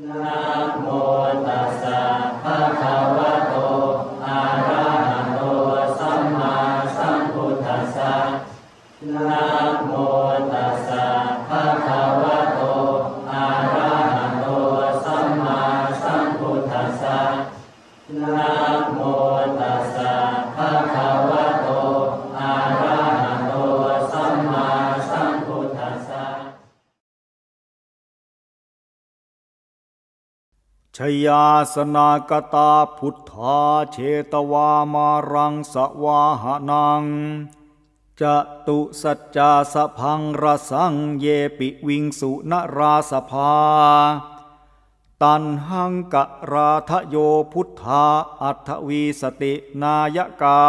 นะโมตัสสะภะคะวะ ยาสนากตาพุทธาเชตวามารังสวาหนังจตุสัจจาสพังรสังเยปิวิงสุนราสภา ตันหังกะราทะโยพุทธาอัทวีสตินายกา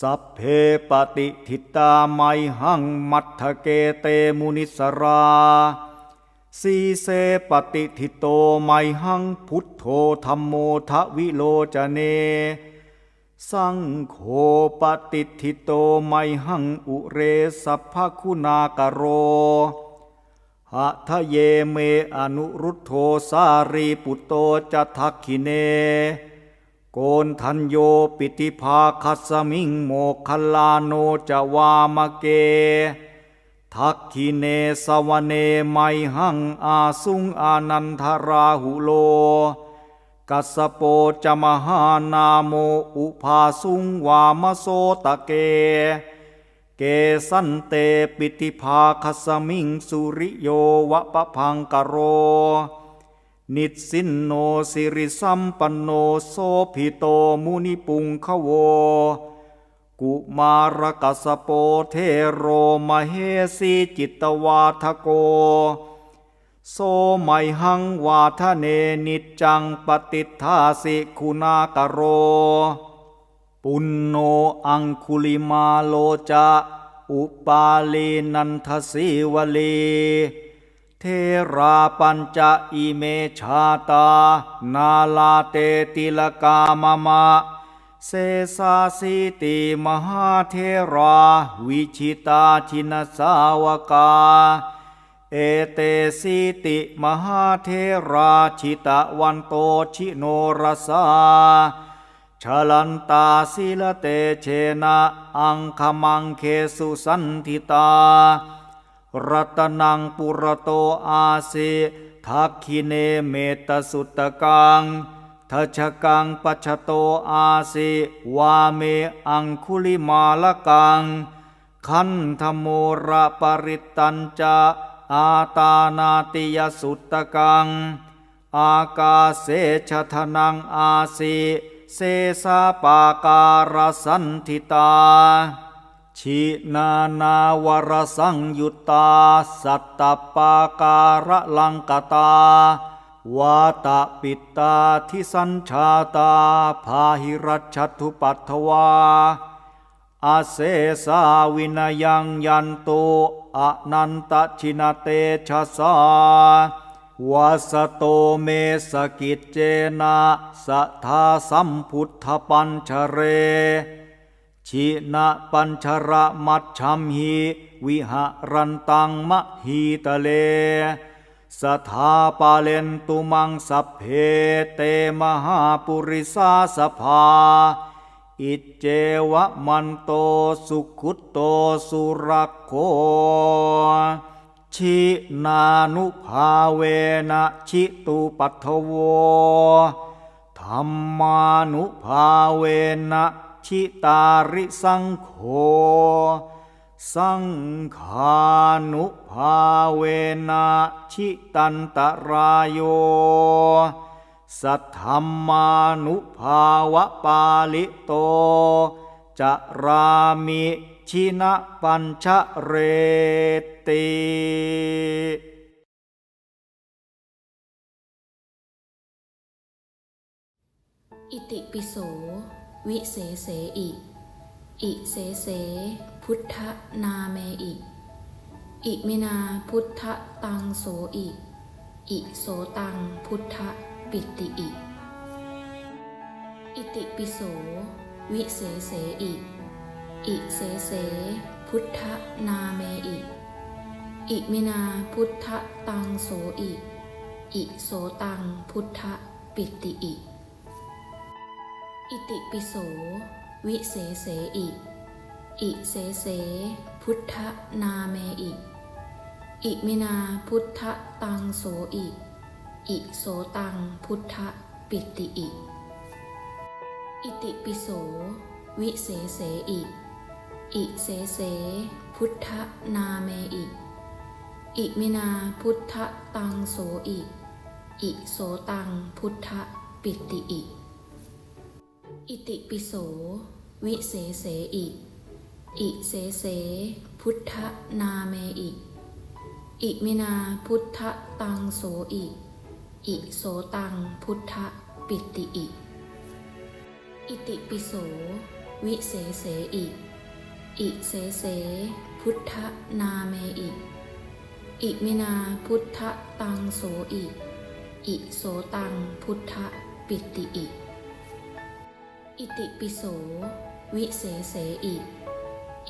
สัพเพปฏิทิตาไมหังมัทธเกเตมุนิสรา สีเสปฏิทิโตไมหังพุทโธธรรมโมทวิโลจเน สังโฆปฏิทิโตไมหังอุเรสัพพคุณากโรหะทะเยเมอนุรุทโธสารีปุตโตจะทักขิเน โกนทันโยปิติภาคัสมิงโมคลลาโนจะวามะเก ทักขิเนสวเนไมหังอาสุงอานันทราหุโล กัสสโปจมหานาโมอุภาสุงวามโสตะเก เกสันเตปิติภาคสมิงสุริโยวะปะพังกโร นิสินโนสิริสัมปันโนโสภิโตมุนิปุงขโว กุมารกัสโปเทโรมเหสีจิตวาทโก โสไมหังวาทะเนนิจจังปฏิทาสิคุณากโร ปุณโนอังคุลิมาโลจะอุปาลีนันทสีวลี เทราปัญจอิเมชาตา นาลาเตติลกามมะ เสสาสิติมหาเทรา วิชิตาชินสาวกา เอเตสิติมหาเทราชิตะวันโตชิโนรสาชลันตาศิลเตเชนะอังคมังเคสุสันทิตา รัตนังปุรโตอาสิทักขิเนเมตสุตตะกัง ทัชกังปัชโตอาสิวาเมอังคุลิมาลกังขันธโมระปริตตัญจะอาตานาติยสุตตะกัง อากาเสชทนังอาสิเสสาปาการสันทิตา ชินานาวรสังยุตตา สัตตปาการลังกตา วาตะปิตตาทิสัญชาตา พาหิรัชทุปัทวา อาเสสาวินยังยันโตอนันตชินเตชะสาวาสโตเมสกิจเจนะสัทธาสัมพุทธปัญชเร ชินะปัญชระมัชชัมหิวิหารันตังมหีตะเล สถาปาเลนตุมังสัพเพเตมหาปุริสาสภา อิเจวะมันโตสุขุตโตสุรักโคชินานุภาเวนะชิตุปัทโวธรรมานุภาเวนะชิตาริสังโฆ สังขานุภาเวนะชิตันตรายโย สัทธรรมานุภาวะปาลิโต จะรามิชินะปัญชเรติอิติปิโส วิเศเสอิ อิเสเส พุทธนาเมอิ อิมินาพุทธตังโสอิ อิโสตังพุทธปิติอิ อิติปิโส วิเศเสอิ อิเสเส พุทธนาเมอิ อิมินาพุทธตังโสอิ อิโสตังพุทธปิติอิ อิติปิโส วิเศษเสอิ อิเสเส พุทธนาเมอิ อิมินาพุทธตังโสอิ อิโสตังพุทธปิติอิ อิติปิโส วิเศษเสอิ อิเสเส พุทธนาเมอิ อิมินาพุทธตังโสอิ อิโสตังพุทธปิติอิ อิติปิโส วิเศษเสอิ อิเสเส พุทธนาเมอิ อิมินาพุทธตังโสอิ อิโสตังพุทธปิติอิ อิติปิโส วิเศษเสอิ อิเสเส พุทธนาเมอิ อิมินาพุทธตังโสอิ อิโสตังพุทธปิติอิ อิติปิโส วิเศษเสอิ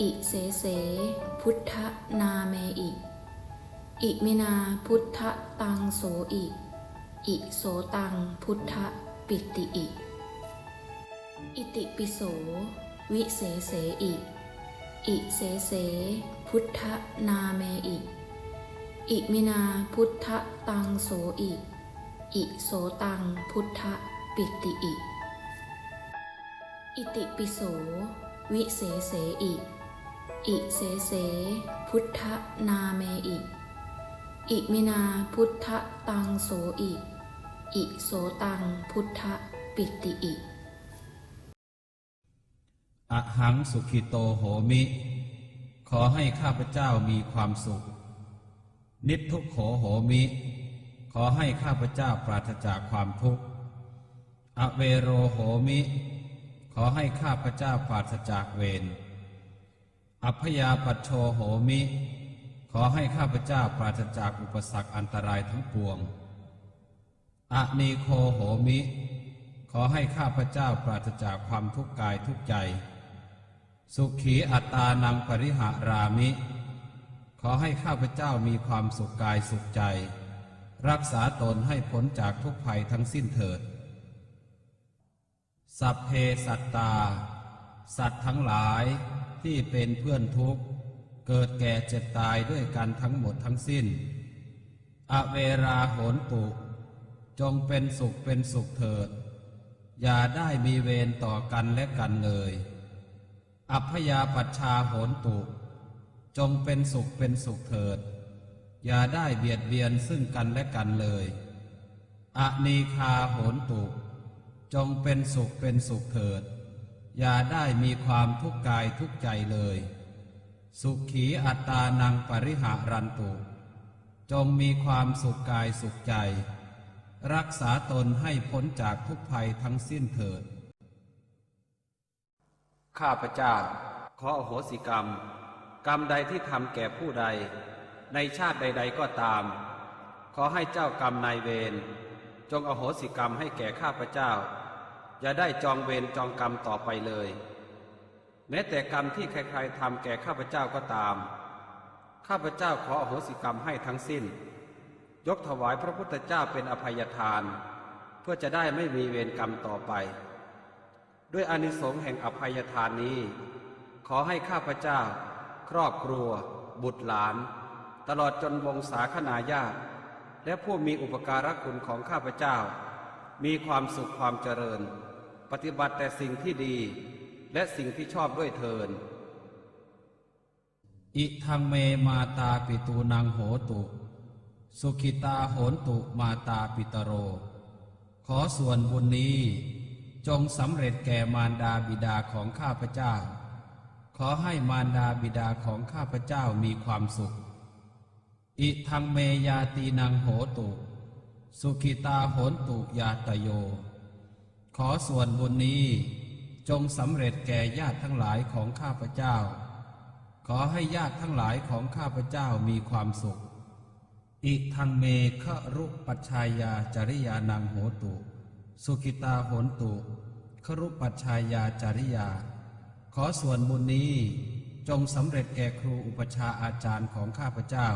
อิเสเส พุทธนาเมอิ อิมินาพุทธตังโสอิ อิโสตังพุทธปิติอิ อิติปิโส วิเศษเสอิ อิเสเส พุทธนาเมอิ อิมินาพุทธตังโสอิ อิโสตังพุทธปิติอิ อิติปิโส วิเศษเสอิ อิเสเส พุทธนาเมอิ อิมินาพุทธตังโสอิ อิโสตังพุทธปิติอิ อหังสุขิโตโหมิ ขอให้ข้าพเจ้ามีความสุข นิทุกโขโหมิ ขอให้ข้าพเจ้าปราศจากความทุกข์ อเวโรโหมิ ขอให้ข้าพเจ้าปราศจากเวร อัพยาปัชโชโหมิ ขอให้ข้าพเจ้าปราศจากอุปสรรคอันตรายทั้งปวง อะนีโคโหมิ ขอให้ข้าพเจ้าปราศจากความทุกข์กายทุกใจ สุขีอัตตานังปริหารามิ ขอให้ข้าพเจ้ามีความสุขกายสุขใจ รักษาตนให้พ้นจากทุกภัยทั้งสิ้นเถิด สัพเพสัตตา สัตว์ทั้งหลายที่เป็นเพื่อนทุกข์ เกิดแก่เจ็บตายด้วยกันทั้งหมดทั้งสิ้น อเวราโหนตุจงเป็นสุขเป็นสุขเถิด อย่าได้มีเวรต่อกันและกันเลย อัพยาปัชชาโหนตุ จงเป็นสุขเป็นสุขเถิด อย่าได้เบียดเบียนซึ่งกันและกันเลย อนีคาโหนตุ จงเป็นสุขเป็นสุขเถิด อย่าได้มีความทุกข์กายทุกใจเลย สุขีอัตตานังปริหารันตุ จงมีความสุขกายสุขใจ รักษาตนให้พ้นจากทุกภัยทั้งสิ้นเถิด ข้าพเจ้าขออโหสิกรรม กรรมใดที่ทำแก่ผู้ใด ในชาติใด ๆ ก็ตาม ขอให้เจ้ากรรมนายเวรจงอโหสิกรรมให้แก่ข้าพเจ้า อย่าได้จองเวรจองกรรมต่อไปเลย แม้แต่กรรมที่ใครๆทำแก่ข้าพเจ้าก็ตาม ข้าพเจ้าขออโหสิกรรมให้ทั้งสิ้น ยกถวายพระพุทธเจ้าเป็นอภัยทาน เพื่อจะได้ไม่มีเวรกรรมต่อไป ด้วยอานิสงส์แห่งอภัยทานนี้ ขอให้ข้าพเจ้า ครอบครัว บุตรหลาน ตลอดจนวงศาคณาญาติและผู้มีอุปการะคุณของข้าพเจ้า มีความสุขความเจริญ ปฏิบัติแต่สิ่งที่ดี และสิ่งที่ชอบด้วยเทิน อิทังเมมาตาปิตูนังโหตุ สุขิตาโหนตุมาตาปิตโร ขอส่วนบุญนี้จงสำเร็จแก่มารดาบิดาของข้าพเจ้า ขอให้มารดาบิดาของข้าพเจ้ามีความสุข อิทังเมยาตีนังโหตุ สุขิตาโหนตุยาตโย ขอส่วนบุญนี้จงสำเร็จแก่ญาติทั้งหลายของข้าพเจ้า ขอให้ญาติทั้งหลายของข้าพเจ้ามีความสุข อิทังเมฆรุปัชชายาจริยานังโหตุ สุขิตาโหนตุ ครุปัชชายาจริยา ขอส่วนบุญนี้จงสำเร็จแก่ครูอุปชาอาจารย์ของข้าพเจ้า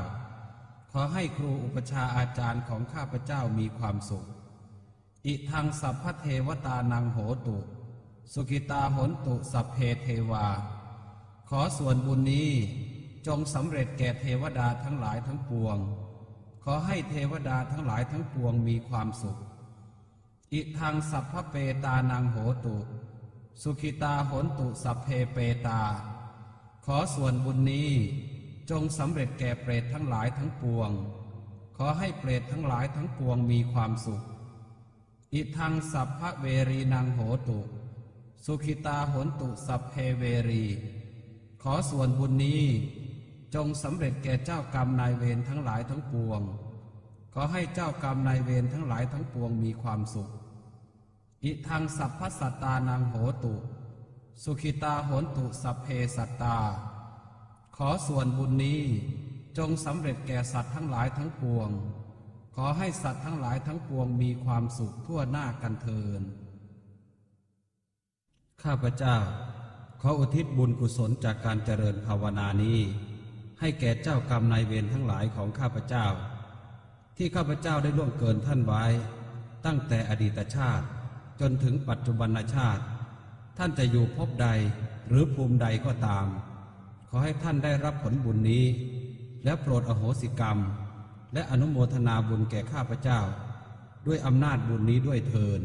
ขอให้ครูอุปชาอาจารย์ของข้าพเจ้ามีความสุข อิทังสัพพเทวตานังโหตุ สุกิตาหนตุสัพเพเทวา ขอส่วนบุญนี้จงสำเร็จแก่เทวดาทั้งหลายทั้งปวง ขอให้เทวดาทั้งหลายทั้งปวงมีความสุข อิทังสัพพเปตานังโหตุ สุขิตาหนตุสัพเพเปตา ขอส่วนบุญนี้จงสำเร็จแก่เปรตทั้งหลายทั้งปวง ขอให้เปรตทั้งหลายทั้งปวงมีความสุข อิทังสัพพเวรีนังโหตุ สุขิตาหนตุสัพเพเวรี ขอส่วนบุญนี้ จงสำเร็จแก่เจ้ากรรมนายเวรทั้งหลายทั้งปวง ขอให้เจ้ากรรมนายเวรทั้งหลายทั้งปวงมีความสุข อิทังสัพพสัตตานังโหตุ สุขิตาโหนตุสัพเพสัตตา ขอส่วนบุญนี้จงสำเร็จแก่สัตว์ทั้งหลายทั้งปวง ขอให้สัตว์ทั้งหลายทั้งปวงมีความสุขทั่วหน้ากันเทิน ข้าพเจ้า ขออุทิศบุญกุศลจากการเจริญภาวนานี้ ให้แก่เจ้ากรรมนายเวรทั้งหลายของข้าพเจ้า ที่ข้าพเจ้าได้ล่วงเกินท่านไว้ ตั้งแต่อดีตชาติ จนถึงปัจจุบันชาติ ท่านจะอยู่ภพใดหรือภูมิใดก็ตาม ขอให้ท่านได้รับผลบุญนี้ และโปรดอโหสิกรรม และอนุโมทนาบุญแก่ข้าพเจ้า ด้วยอำนาจบุญนี้ด้วยเทิน